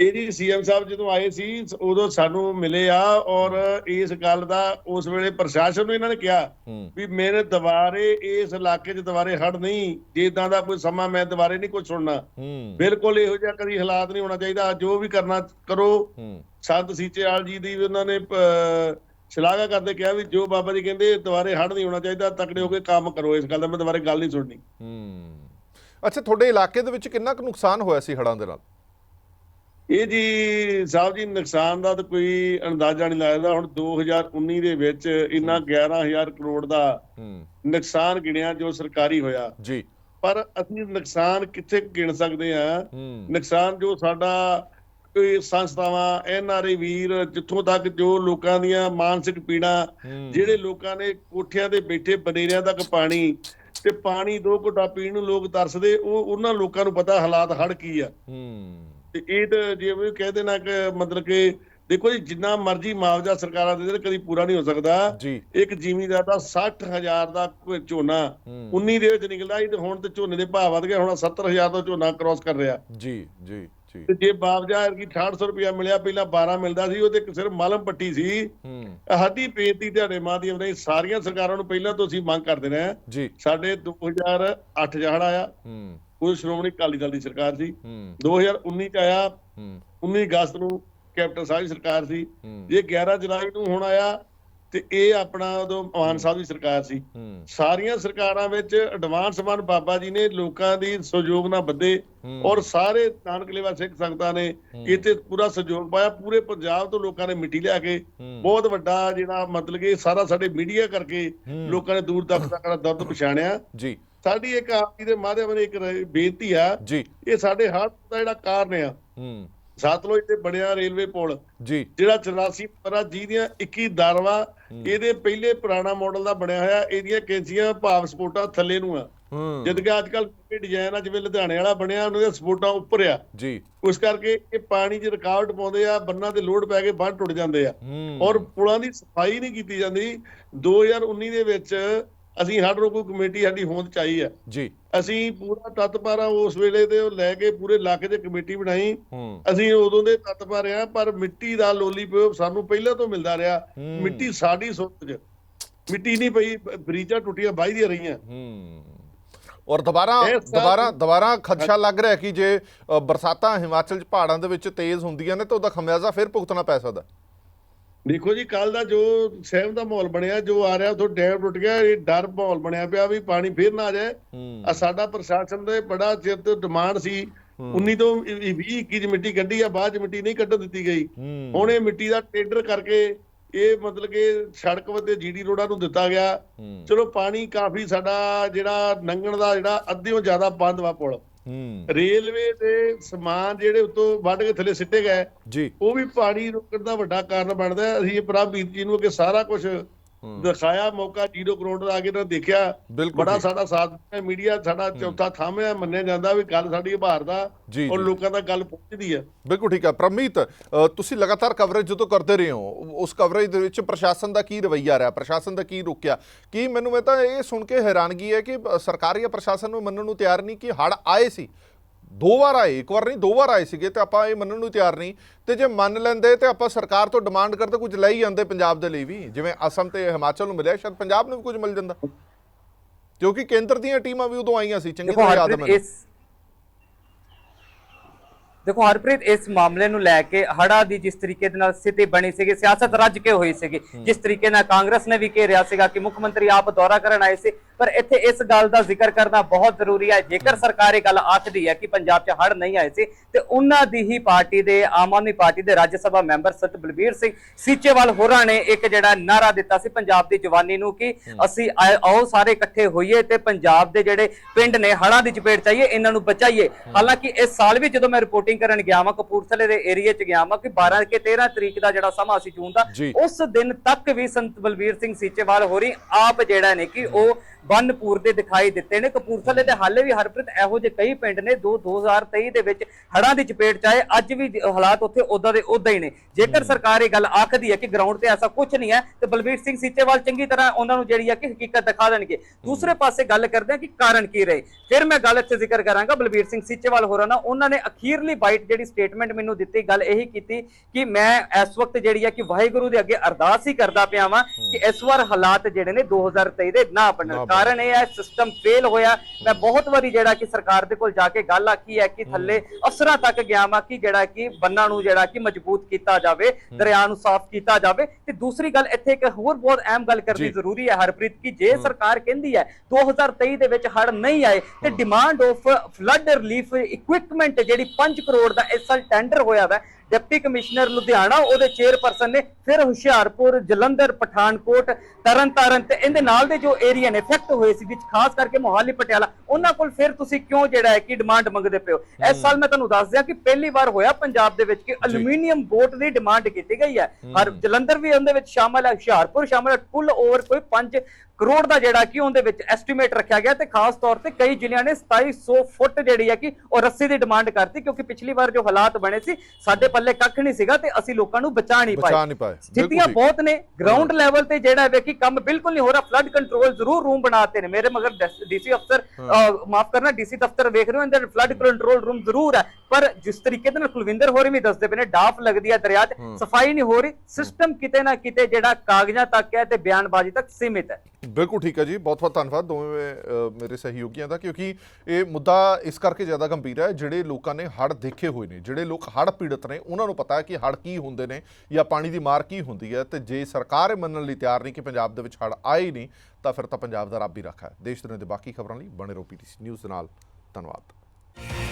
ਇਹ ਜੀ ਸੀਐਮ ਸਾਹਿਬ ਜਦੋਂ ਆਏ ਸੀ ਉਦੋਂ ਸਾਨੂੰ ਮਿਲੇ ਆ ਔਰ ਇਸ ਗੱਲ ਦਾ ਉਸ ਵੇਲੇ ਪ੍ਰਸ਼ਾਸਨ ਨੂੰ ਇਹਨਾਂ ਨੇ ਕਿਹਾ ਵੀ ਮੇਰੇ ਦੁਬਾਰੇ ਇਸ ਇਲਾਕੇ 'ਚ ਦੁਬਾਰੇ ਹੜ ਨਹੀਂ ਜੇ ਇਦਾਂ ਦਾ ਕੋਈ ਸਮਾਂ ਮੈਂ ਦੁਬਾਰੇ ਨਹੀਂ ਕੁਝ ਸੁਣਨਾ। ਬਿਲਕੁਲ ਇਹੋ ਜਿਹਾ ਕਦੀ ਹਾਲਾਤ ਨਹੀਂ ਹੋਣਾ ਚਾਹੀਦਾ ਜੋ ਵੀ ਕਰਨਾ ਕਰੋ। ਸੰਤ ਸੀਚੇਵਾਲ ਜੀ ਦੀ ਵੀ ਉਹਨਾਂ ਨੇ ਸ਼ਲਾਘਾ ਕਰਦੇ ਕਿਹਾ ਵੀ ਜੋ ਬਾਬਾ ਜੀ ਕਹਿੰਦੇ ਦੁਬਾਰੇ ਹੜ ਨਹੀਂ ਹੋਣਾ ਚਾਹੀਦਾ ਤਕੜੇ ਹੋ ਕੇ ਕੰਮ ਕਰੋ ਇਸ ਗੱਲ ਦਾ ਮੈਂ ਦੁਬਾਰੇ ਗੱਲ ਨਹੀਂ ਸੁਣਨੀ। ਅੱਛਾ ਤੁਹਾਡੇ ਇਲਾਕੇ ਦੇ ਵਿੱਚ ਕਿੰਨਾ ਕੁ ਨੁਕਸਾਨ ਹੋਇਆ ਸੀ ਹੜਾਂ ਦੇ ਨਾਲ? ਇਹ ਜੀ ਸਾਹਿਬ ਜੀ ਨੁਕਸਾਨ ਦਾ ਤਾਂ ਕੋਈ ਅੰਦਾਜ਼ਾ ਨਹੀਂ ਲੱਗਦਾ। ਹੁਣ 2019 ਦੇ ਵਿੱਚ ਇੰਨਾ 11000 ਕਰੋੜ ਦਾ ਨੁਕਸਾਨ ਗਿਣਿਆ ਜੋ ਸਰਕਾਰੀ ਹੋਇਆ। ਜੀ। ਪਰ ਅਸੀਂ ਨੁਕਸਾਨ ਕਿੱਥੇ ਗਿਣ ਸਕਦੇ ਆ ਨੁਕਸਾਨ ਜੋ ਸਾਡਾ ਕੋਈ ਸੰਸਥਾਵਾਂ ਐਨਆਰਆਈ ਵੀਰ ਜਿੱਥੋਂ ਤੱਕ ਜੋ ਲੋਕਾਂ ਦੀਆਂ ਮਾਨਸਿਕ ਪੀੜਾ। ਜਿਹੜੇ ਲੋਕਾਂ ਨੇ ਕੋਠਿਆਂ ਤੇ ਬੈਠੇ ਬਨੇਰਿਆਂ ਤੱਕ ਪਾਣੀ ਤੇ ਪਾਣੀ ਦੋ ਘੁੱਟਾ ਪੀਣ ਨੂੰ ਲੋਕ ਤਰਸਦੇ ਉਹ ਉਹਨਾਂ ਲੋਕਾਂ ਨੂੰ ਪਤਾ ਹਾਲਾਤ ਹੜ ਕੀ ਆ। ਹੂੰ। ਤੇ ਇਹ ਤਾਂ ਜਿਵੇਂ ਕਹਿ ਦੇਣਾ ਕਿ ਮਤਲਬ ਕਿ ਦੇਖੋ ਜੀ ਜਿੰਨਾ ਮਰਜ਼ੀ ਮੁਆਵਜ਼ਾ ਸਰਕਾਰਾਂ ਦੇ ਦੇਣ ਕਦੀ ਪੂਰਾ ਨਹੀਂ ਹੋ ਸਕਦਾ। ਜੀ। ਇੱਕ ਜ਼ਿਮੀਂਦਾਰ ਦਾ 60000 ਦਾ ਝੋਨਾ ਹੂੰ। 19 ਦੇ ਵਿੱਚ ਨਿਕਲਦਾ ਸੀ ਤੇ ਹੁਣ ਤੇ ਝੋਨੇ ਦੇ ਭਾਅ ਵਧ ਗਏ ਹੁਣ 70000 ਦਾ ਝੋਨਾ ਕ੍ਰਾਸ ਕਰ ਰਿਹਾ। ਜੀ ਜੀ ਜੀ। ਤੇ ਜੇ ਮੁਆਵਜ਼ਾ ਕੀ 6800 ਰੁਪਇਆ ਮਿਲਿਆ ਪਹਿਲਾਂ 12 ਮਿਲਦਾ ਸੀ ਉਹ ਤੇ ਸਿਰਫ ਮਾਲਮ ਪੱਟੀ ਸੀ। ਸਾਡੀ ਬੇਨਤੀ ਤੁਹਾਡੇ ਮਾਧਿਅਮ ਰਾਹੀਂ ਸਾਰੀਆਂ ਸਰਕਾਰਾਂ ਨੂੰ ਪਹਿਲਾਂ ਤੋਂ ਅਸੀਂ ਮੰਗ ਕਰਦੇ ਰਹੇ ਜੀ। ਸਾਡੇ 2008 ਜਹੜ ਆਇਆ। ਉਹ ਸ਼੍ਰੋਮਣੀ ਅਕਾਲੀ ਦਲ ਦੀ ਸਰਕਾਰ ਸੀ। ਹੂੰ। 2019 ਚ ਆਇਆ। ਹੂੰ। 19 ਅਗਸਤ ਨੂੰ ਕੈਪਟਨ ਸਾਹਿਬ ਦੀ ਸਰਕਾਰ ਸੀ। ਇਹ 11 ਜੁਲਾਈ ਨੂੰ ਹੁਣ ਆਇਆ ਤੇ ਇਹ ਆਪਣਾ ਉਦੋਂ ਮਾਨ ਸਾਹਿਬ ਦੀ ਸਰਕਾਰ ਸੀ। ਸਾਰੀਆਂ ਸਰਕਾਰਾਂ ਵਿੱਚ ਐਡਵਾਂਸ ਵਨ ਬਾਬਾ ਜੀ ਨੇ ਲੋਕਾਂ ਦੀ ਸਹਿਯੋਗ ਨਾਲ ਹੂੰ। ਔਰ ਸਾਰੇ ਨਾਨਕ ਲੇਵਾ ਸਿੱਖ ਸੰਗਤਾਂ ਨੇ ਇੱਥੇ ਪੂਰਾ ਸਹਿਯੋਗ ਪਾਇਆ। ਪੂਰੇ ਪੰਜਾਬ ਤੋਂ ਲੋਕਾਂ ਨੇ ਮਿੱਟੀ ਲਿਆ ਕੇ। ਬਹੁਤ ਵੱਡਾ ਜਿਹੜਾ ਮਤਲਬ ਕਿ ਸਾਰਾ ਸਾਡੇ ਮੀਡੀਆ ਕਰਕੇ। ਲੋਕਾਂ ਨੇ ਦੂਰ ਤੱਕ ਤੱਕ ਦਾ ਦਰਦ ਪਛਾਣਿਆ। ਜੀ। ਸਾਡੀ ਇੱਕ ਆਪ ਜੀ ਦੇ ਮਾਧਿਅਮ ਨਾਲ ਇੱਕ ਬੇਨਤੀ ਆ। ਜੀ। ਇਹ ਸਾਡੇ ਹੜ੍ਹ ਦਾ ਜਿਹੜਾ ਕਾਰਨ ਆ। ਹੂੰ। ਸਤਲੁਜ ਤੇ ਬਣਿਆ ਰੇਲਵੇ ਪੁਲ। ਜੀ। ਜਿਹੜਾ 84 ਪਰਾ ਜਿਹਦੀਆਂ 21 ਦਰਵਾ ਇਹਦੇ ਪਹਿਲੇ ਪੁਰਾਣਾ ਮਾਡਲ ਦਾ ਬਣਿਆ ਹੋਇਆ ਇਹਦੀਆਂ ਕੈਂਚੀਆਂ ਭਾਵ ਸਪੋਰਟਾਂ ਥੱਲੇ ਨੂੰ ਆ। ਜਦ ਕਿ ਅੱਜ ਕੱਲ ਡਿਜ਼ਾਈਨ ਆ ਜਿਵੇਂ ਲੁਧਿਆਣੇ ਵਾਲਾ ਬਣਿਆ ਉਹਨਾਂ ਦੀਆਂ ਸਪੋਰਟਾਂ ਉੱਪਰ ਆ। ਜੀ। ਉਸ ਕਰਕੇ ਇਹ ਪਾਣੀ 'ਚ ਰੁਕਾਵਟ ਪਾਉਂਦੇ ਆ ਬੰਨਾਂ ਤੇ ਲੋਡ ਪੈ ਕੇ ਬੰਨ ਟੁੱਟ ਜਾਂਦੇ ਆ। ਔਰ ਪੁਲਾਂ ਦੀ ਸਫ਼ਾਈ ਨਹੀਂ ਕੀਤੀ ਜਾਂਦੀ। 2019 ਦੇ ਵਿੱਚ ਅਸੀਂ ਹੜ੍ਹ ਰੋਕੂ ਕਮੇਟੀ ਸਾਡੀ ਹੋਂਦ ਚਾਹੀ ਆ। ਜੀ। ਅਸੀਂ ਪੂਰਾ ਤਤਪਰਾ ਉਸ ਵੇਲੇ ਦੇ ਉਹ ਲੈ ਕੇ ਪੂਰੇ ਇਲਾਕੇ 'ਚ ਕਮੇਟੀ ਬਣਾਈ। ਹੂੰ। ਅਸੀਂ ਉਦੋਂ ਦੇ ਤਤਪਰ ਆ ਪਰ ਮਿੱਟੀ ਦਾ ਲੋਲੀ ਪਿਓ ਸਾਨੂੰ ਪਹਿਲਾਂ ਤੋਂ ਮਿਲਦਾ ਰਿਹਾ। ਹੂੰ। ਮਿੱਟੀ ਸਾਡੀ ਸੁੱਤ 'ਚ। ਮਿੱਟੀ ਨਹੀਂ ਪਈ ਬਰੀਜਾਂ ਟੁੱਟੀਆਂ ਬਾਈ ਦੀਆਂ ਰਹੀਆਂ। ਹੂੰ। ਔਰ ਦੁਬਾਰਾ ਦੁਬਾਰਾ ਦੁਬਾਰਾ ਖਦਸ਼ਾ ਲੱਗ ਰਿਹਾ ਕਿ ਜੇ ਬਰਸਾਤਾਂ ਹਿਮਾਚਲ ਚ ਪਹਾੜਾਂ ਦੇ ਵਿੱਚ ਤੇਜ਼ ਹੁੰਦੀਆਂ ਨੇ ਤਾਂ ਉਹਦਾ ਖਮਿਆਜ਼ਾ ਫਿਰ ਭੁਗਤਣਾ ਪੈ ਸਕਦਾ। ਦੇਖੋ ਜੀ ਕੱਲ ਦਾ ਜੋ ਸਹਿਮ ਦਾ ਮਾਹੌਲ ਬਣਿਆ ਜੋ ਆ ਰਿਹਾ ਉਥੋਂ ਡੈਮ ਟੁੱਟ ਗਿਆ ਇਹ ਡਰ ਮਾਹੌਲ ਬਣਿਆ ਪਿਆ ਵੀ ਪਾਣੀ ਫੇਰ ਨਾ ਆ ਜਾਏ। ਆ ਸਾਡਾ ਪ੍ਰਸ਼ਾਸਨ ਦੇ ਬੜਾ ਚਿਰ ਤੋਂ ਡਿਮਾਂਡ ਸੀ। 19 ਤੋਂ 20 21 ਚ ਮਿੱਟੀ ਕੱਢੀ ਆ ਬਾਅਦ ਚ ਮਿੱਟੀ ਨਹੀਂ ਕੱਢਣ ਦਿੱਤੀ ਗਈ। ਹੁਣ ਇਹ ਮਿੱਟੀ ਦਾ ਟੈਂਡਰ ਕਰਕੇ ਇਹ ਮਤਲਬ ਕਿ ਸੜਕ ਵੱਤੇ ਜੀਡੀ ਰੋਡਾਂ ਨੂੰ ਦਿੱਤਾ ਗਿਆ। ਚਲੋ ਪਾਣੀ ਕਾਫੀ ਸਾਡਾ ਜਿਹੜਾ ਲੰਘਣ ਦਾ ਜਿਹੜਾ ਅੱਧਿਓਂ ਜ਼ਿਆਦਾ ਬੰਦ ਵਾ ਪੁਲ। ਰੇਲਵੇ ਦੇ ਸਮਾਨ ਜਿਹੜੇ ਉੱਤੋਂ ਵੱਢ ਕੇ ਥੱਲੇ ਸਿੱਟੇ ਗਏ ਜੀ ਉਹ ਵੀ ਪਾਣੀ ਰੁਕਣ ਦਾ ਵੱਡਾ ਕਾਰਨ ਬਣਦਾ। ਅਸੀਂ ਇਹ ਪ੍ਰਭਵੀਰ ਜੀ ਨੂੰ ਅੱਗੇ ਸਾਰਾ ਕੁਝ ਦਿਖਾਇਆ ਮੌਕਾ ਜ਼ੀਰੋ ਕਰੋੜ ਦਾ ਆ ਕੇ ਨਾ ਦੇਖਿਆ। ਬਿਲਕੁਲ ਬੜਾ। ਸਾਡਾ ਸਾਥ ਦਿੱਤਾ ਮੀਡੀਆ ਸਾਡਾ ਚੌਥਾ ਥੰਮ ਹੈ ਮੰਨਿਆ ਜਾਂਦਾ ਵੀ ਗੱਲ ਸਾਡੀ ਉਭਾਰ ਦਾ ਔਰ। ਲੋਕਾਂ ਦਾ ਗੱਲ ਪਹੁੰਚਦੀ ਹੈ। ਬਿਲਕੁਲ ਠੀਕ ਹੈ। ਪ੍ਰਮੀਤ ਤੁਸੀਂ ਲਗਾਤਾਰ ਕਵਰੇਜ ਜਦੋਂ ਕਰਦੇ ਰਹੇ ਹੋ ਉਸ ਕਵਰੇਜ ਦੇ ਵਿੱਚ ਪ੍ਰਸ਼ਾਸਨ ਦਾ ਕੀ ਰਵੱਈਆ ਰਿਹਾ? ਪ੍ਰਸ਼ਾਸਨ ਦਾ ਕੀ ਰੁਕਿਆ? ਕੀ ਮੈਨੂੰ ਮੈਂ ਤਾਂ ਇਹ ਸੁਣ ਕੇ ਹੈਰਾਨਗੀ ਹੈ ਕਿ ਸਰਕਾਰ ਜਾਂ ਪ੍ਰਸ਼ਾਸਨ ਨੂੰ ਮੰਨਣ ਨੂੰ ਤਿਆਰ ਨਹੀਂ ਕਿ ਹੜ ਆਏ ਸੀ? ਦੋ ਵਾਰ ਆਏ ਇੱਕ ਵਾਰ ਨਹੀਂ ਦੋ ਵਾਰ ਆਏ ਸੀਗੇ ਤੇ ਆਪਾਂ ਇਹ ਮੰਨਣ ਨੂੰ ਤਿਆਰ ਨਹੀਂ। ਤੇ ਜੇ ਮੰਨ ਲੈਂਦੇ ਤੇ ਆਪਾਂ ਸਰਕਾਰ ਤੋਂ ਡਿਮਾਂਡ ਕਰਦੇ ਕੁਝ ਲੈ ਹੀ ਜਾਂਦੇ ਪੰਜਾਬ ਦੇ ਲਈ ਵੀ। ਜਿਵੇਂ ਅਸਮ ਤੇ ਹਿਮਾਚਲ ਨੂੰ ਮਿਲਿਆ ਸ਼ਾਇਦ ਪੰਜਾਬ ਨੂੰ ਵੀ ਕੁਝ ਮਿਲ ਜਾਂਦਾ। ਕਿਉਂਕਿ ਕੇਂਦਰ ਦੀਆਂ ਟੀਮਾਂ ਵੀ ਉਦੋਂ ਆਈਆਂ ਸੀ ਚੰਗੀ ਤਰ੍ਹਾਂ ਯਾਦ ਮੈਨੂੰ। ਦੇਖੋ ਹਰਪ੍ਰੀਤ ਇਸ ਮਾਮਲੇ ਨੂੰ ਲੈ ਕੇ ਹੜਾ ਦੀ ਜਿਸ ਤਰੀਕੇ ਦੇ ਨਾਲ ਸਥਿਤੀ ਬਣੀ ਸੀਗੀ ਸਿਆਸਤ ਰੱਜ ਕੇ ਹੋਈ ਸੀਗੀ। ਜਿਸ ਤਰੀਕੇ ਨਾਲ ਕਾਂਗਰਸ ਨੇ ਵੀ ਘੇਰਿਆ ਸੀਗਾ ਕਿ ਮੁੱਖ ਮੰਤਰੀ ਆਪ ਦੌਰਾ ਕਰਨ ਆਏ ਸੀ ਪਰ ਇੱਥੇ ਇਸ ਗੱਲ ਦਾ ਜ਼ਿਕਰ ਕਰਨਾ ਬਹੁਤ ਜ਼ਰੂਰੀ ਹੈ। ਜੇਕਰ ਸਰਕਾਰ ਇਹ ਗੱਲ ਆਖਦੀ ਹੈ ਕਿ ਪੰਜਾਬ 'ਚ ਹੜ ਨਹੀਂ ਆਏ ਸੀ ਤੇ ਉਹਨਾਂ ਦੀ ਹੀ ਪਾਰਟੀ ਦੇ ਆਮ ਆਦਮੀ ਪਾਰਟੀ ਦੇ ਰਾਜ ਸਭਾ ਮੈਂਬਰ ਸਤ ਬਲਬੀਰ ਸਿੰਘ ਸੀਚੇਵਾਲ ਹੋਰਾਂ ਨੇ ਇੱਕ ਜਿਹੜਾ ਨਾਰਾ ਦਿੱਤਾ ਸੀ ਪੰਜਾਬ ਦੀ ਜਵਾਨੀ ਨੂੰ ਕਿ ਅਸੀਂ ਆਓ ਸਾਰੇ ਇਕੱਠੇ ਹੋਈਏ ਤੇ ਪੰਜਾਬ ਦੇ ਜਿਹੜੇ ਪਿੰਡ ਨੇ ਹੜ੍ਹਾਂ ਦੀ ਚਪੇਟ ਚਾਹੀਏ ਇਹਨਾਂ ਨੂੰ ਬਚਾਈਏ। ਹਾਲਾਂਕਿ ਇਸ ਸਾਲ ਵੀ ਜਦੋਂ ਮੈਂ ਰਿਪੋਰਟਿੰਗ ਕਰਨ ਗਿਆ ਵਾਂ ਕਪੂਰਥਲੇ ਦੇ ਏਰੀਆ 'ਚ ਗਿਆ ਵਾਂ ਕਿ 12 ਕੇ 13 ਤਰੀਕ ਦਾ ਜਿਹੜਾ ਸਮਾਂ ਸੀ ਜੂਨ ਦਾ। ਉਸ ਦਿਨ ਤੱਕ ਵੀ ਸੰਤ ਬਲਬੀਰ ਸਿੰਘ ਸੀਚੇਵਾਲ ਹੋਰੀ ਆਪ ਜਿਹੜਾ ਨੇ ਕਿ ਉਹ ਬੰਨਪੂਰ ਦੇ ਦਿਖਾਈ ਦਿੱਤੇ ਨੇ। ਕਪੂਰਥਲੇ ਦੇ ਹਾਲੇ ਵੀ ਹਰਪ੍ਰੀਤ ਇਹੋ ਜਿਹੇ ਕਈ ਪਿੰਡ ਨੇ ਦੋ 2023 ਦੇ ਵਿੱਚ ਹੜ੍ਹਾਂ ਦੀ ਚਪੇਟ ਚ ਆਏ। ਅੱਜ ਵੀ ਹਾਲਾਤ ਉੱਥੇ ਉਦਾਂ ਦੇ ਉਦਾਂ ਹੀ ਨੇ। ਜੇਕਰ ਸਰਕਾਰ ਇਹ ਗੱਲ ਆਖਦੀ ਹੈ ਕਿ ਗਰਾਊਂਡ ਤੇ ਐਸਾ ਕੁਝ ਨਹੀਂ ਹੈ ਤੇ ਬਲਬੀਰ ਸਿੰਘ ਸੀਚੇਵਾਲ ਚੰਗੀ ਤਰ੍ਹਾਂ ਉਹਨਾਂ ਨੂੰ ਜਿਹੜੀ ਹੈ ਕਿ ਹਕੀਕਤ ਦਿਖਾ ਦੇਣਗੇ। ਦੂਸਰੇ ਪਾਸੇ ਗੱਲ ਕਰਦੇ ਹਾਂ ਕਿ ਕਾਰਨ ਕੀ ਰਹੇ। ਫਿਰ ਮੈਂ ਗੱਲ ਇੱਥੇ ਜ਼ਿਕਰ ਕਰਾਂਗਾ। ਬਲਬੀਰ ਸਿੰਘ ਸੀਚੇਵਾਲ ਹੋਰਾਂ ਨਾਲ ਉਹਨਾਂ ਨੇ ਅਖੀਰਲੀ ਬਾਈਟ ਜਿਹੜੀ ਸਟੇਟਮੈਂਟ ਮੈਨੂੰ ਦਿੱਤੀ ਗੱਲ ਇਹੀ ਕੀਤੀ ਕਿ ਮੈਂ ਇਸ ਵਕਤ ਜਿਹੜੀ ਹੈ ਕਿ ਵਾਹਿਗੁਰੂ ਦੇ ਅੱਗੇ ਅਰਦਾਸ ਹੀ ਕਰਦਾ ਪਿਆ ਵਾਂ ਕਿ ਇਸ ਵਾਰ ਹਾਲਾਤ ਜਿਹੜੇ ਨੇ 2023 ਦੇ ਨਾ ਬਣਨ। ਕਾਰਨ ਇਹ ਹੈ ਸਿਸਟਮ ਫੇਲ ਹੋਇਆ। ਮੈਂ ਬਹੁਤ ਵਾਰੀ ਜਿਹੜਾ ਕਿ ਸਰਕਾਰ ਦੇ ਕੋਲ ਜਾ ਕੇ ਗੱਲ ਆਖੀ ਹੈ ਕਿ ਥੱਲੇ ਅਫਸਰਾਂ ਤੱਕ ਗਿਆ ਵਾਂ ਕਿ ਜਿਹੜਾ ਕਿ ਬੰਨਾਂ ਨੂੰ ਜਿਹੜਾ ਕਿ ਮਜ਼ਬੂਤ ਕੀਤਾ ਜਾਵੇ ਦਰਿਆ ਨੂੰ ਸਾਫ਼ ਕੀਤਾ ਜਾਵੇ। ਤੇ ਦੂਸਰੀ ਗੱਲ ਇੱਥੇ ਇੱਕ ਹੋਰ ਬਹੁਤ ਅਹਿਮ ਗੱਲ ਕਰਨੀ। ਜ਼ਰੂਰੀ ਹੈ ਹਰਪ੍ਰੀਤ ਕਿ ਜੇ ਸਰਕਾਰ ਕਹਿੰਦੀ ਹੈ 2023 ਦੇ ਵਿੱਚ ਹੜ ਨਹੀਂ ਆਏ ਤੇ demand of flood relief equipment ਜਿਹੜੀ 5 ਕਰੋੜ ਦਾ ਇਸ ਸਾਲ ਟੈਂਡਰ ਹੋਇਆ ਵਾ। ਡਿਪਟੀ ਕਮਿਸ਼ਨਰ ਲੁਧਿਆਣਾ ਉਹਦੇ ਚੇਅਰਪਰਸਨ ਨੇ ਫਿਰ ਹੁਸ਼ਿਆਰਪੁਰ ਜਲੰਧਰ ਪਠਾਨਕੋਟ ਤਰਨਤਾਰਨ ਤੇ ਇਹਦੇ ਨਾਲ ਦੇ ਜੋ ਏਰੀਆ ਨੇ ਇਫੈਕਟ ਹੋਏ ਸੀ ਵਿੱਚ ਖਾਸ ਕਰਕੇ ਮੋਹਾਲੀ ਪਟਿਆਲਾ ਉਹਨਾਂ ਕੋਲ ਫਿਰ ਤੁਸੀਂ ਕਿਉਂ ਜਿਹੜਾ ਹੈ ਕਿ ਡਿਮਾਂਡ ਮੰਗਦੇ ਪਿਓ ਇਸ ਸਾਲ ਮੈਂ ਤੁਹਾਨੂੰ ਦੱਸ ਦਿਆਂ ਕਿ ਪਹਿਲੀ ਵਾਰ ਹੋਇਆ ਪੰਜਾਬ ਦੇ ਵਿੱਚ ਕਿ ਐਲੂਮੀਨੀਅਮ ਬੋਟ ਦੀ ਡਿਮਾਂਡ ਕੀਤੀ ਗਈ ਹੈ। ਔਰ ਜਲੰਧਰ ਵੀ ਉਹਦੇ ਵਿੱਚ ਸ਼ਾਮਲ ਹੈ ਹੁਸ਼ਿਆਰਪੁਰ ਸ਼ਾਮਲ ਹੈ ਕੁੱਲ ਓਵਰ ਕੋਈ 5 ਕਰੋੜ ਦਾ ਜਿਹੜਾ ਕਿ ਉਹਦੇ ਵਿੱਚ ਐਸਟੀਮੇਟ ਰੱਖਿਆ ਗਿਆ ਤੇ ਖਾਸ ਤੌਰ ਤੇ ਕਈ ਜ਼ਿਲ੍ਹਿਆਂ ਨੇ 2700 ਫੁੱਟ ਜਿਹੜੀ ਹੈ ਕਿ ਉਹ ਰੱਸੀ ਦੀ ਡਿਮਾਂਡ ਕਰਤੀ ਕਿਉਂਕਿ ਪਿਛਲੀ ਵਾਰ ਜੋ ਹਾਲਾਤ ਬਣੇ ਸੀ ਸਾਡੇ ਪੱਲੇ ਕੱਖ ਨਹੀਂ ਸੀਗਾ ਤੇ ਅਸੀਂ ਲੋਕਾਂ ਨੂੰ ਬਚਾ ਨਹੀਂ ਬਚਾ ਪਾਏ। ਨਹੀਂ ਪਾਏ। ਸਥਿਤੀਆਂ। ਬਹੁਤ ਨੇ। ਗਰਾਊਂਡ ਲੈਵਲ ਤੇ ਜਿਹੜਾ ਹੈ ਕਿ ਕੰਮ ਬਿਲਕੁਲ ਨਹੀਂ ਹੋ ਰਿਹਾ। ਫਲੱਡ ਕੰਟਰੋਲ ਜ਼ਰੂਰ ਰੂਮ ਬਣਾਤੇ ਨੇ। ਮੇਰੇ ਮਗਰ ਡੀਸੀ ਅਫਸਰ ਮਾਫ ਕਰਨਾ ਡੀਸੀ ਦਫ਼ਤਰ ਵੇਖ ਰਹੇ ਹੋ ਅੰਦਰ ਫਲੱਡ ਕੰਟਰੋਲ ਰੂਮ ਜ਼ਰੂਰ ਹੈ। ਪਰ ਜਿਸ ਤਰੀਕੇ ਦੇ ਨਾਲ ਕੁਲਵਿੰਦਰ ਹੋਰੀ ਵੀ ਦੱਸਦੇ ਪਏ ਨੇ ਡਾਫ ਲੱਗਦੀ ਹੈ ਦਰਿਆ 'ਚ ਸਫ਼ਾਈ ਨਹੀਂ ਹੋ ਰਹੀ। ਸਿਸਟਮ ਕਿਤੇ ਨਾ ਕਿਤੇ ਜਿਹੜਾ ਕਾਗਜ਼ਾਂ ਤੱਕ ਹੈ ਤੇ ਬਿਆਨਬਾਜ਼ੀ ਤੱਕ ਸੀਮਿਤ ਹੈ। ਬਿਲਕੁਲ ਠੀਕ ਹੈ ਜੀ। ਬਹੁਤ ਬਹੁਤ ਧੰਨਵਾਦ ਦੋਵੇਂ ਮੇਰੇ ਸਹਿਯੋਗੀਆਂ ਦਾ, ਕਿਉਂਕਿ ਇਹ ਮੁੱਦਾ ਇਸ ਕਰਕੇ ਜ਼ਿਆਦਾ ਗੰਭੀਰ ਹੈ, ਜਿਹੜੇ ਲੋਕਾਂ ਨੇ ਹੜ੍ਹ ਦੇਖੇ ਹੋਏ ਨੇ, ਜਿਹੜੇ ਲੋਕ ਹੜ੍ਹ ਪੀੜਤ ਨੇ, ਉਹਨਾਂ ਨੂੰ ਪਤਾ ਹੈ ਕਿ ਹੜ੍ਹ ਕੀ ਹੁੰਦੇ ਨੇ ਜਾਂ ਪਾਣੀ ਦੀ ਮਾਰ ਕੀ ਹੁੰਦੀ ਹੈ। ਤੇ ਜੇ ਸਰਕਾਰ ਇਹ ਮੰਨਣ ਲਈ ਤਿਆਰ ਨਹੀਂ ਕਿ ਪੰਜਾਬ ਦੇ ਵਿੱਚ ਹੜ੍ਹ ਆਏ ਹੀ ਨਹੀਂ, ਤਾਂ ਫਿਰ ਤਾਂ ਪੰਜਾਬ ਦਾ ਰੱਬ ਹੀ ਰੱਖਾ ਹੈ। ਦੇਸ਼ ਦੁਨੀਆ ਦੇ ਬਾਕੀ ਖਬਰਾਂ ਲਈ ਬਣੇ ਰਹੋ ਪੀਟੀਸੀ ਨਿਊਜ਼ ਦੇ ਨਾਲ। ਧੰਨਵਾਦ।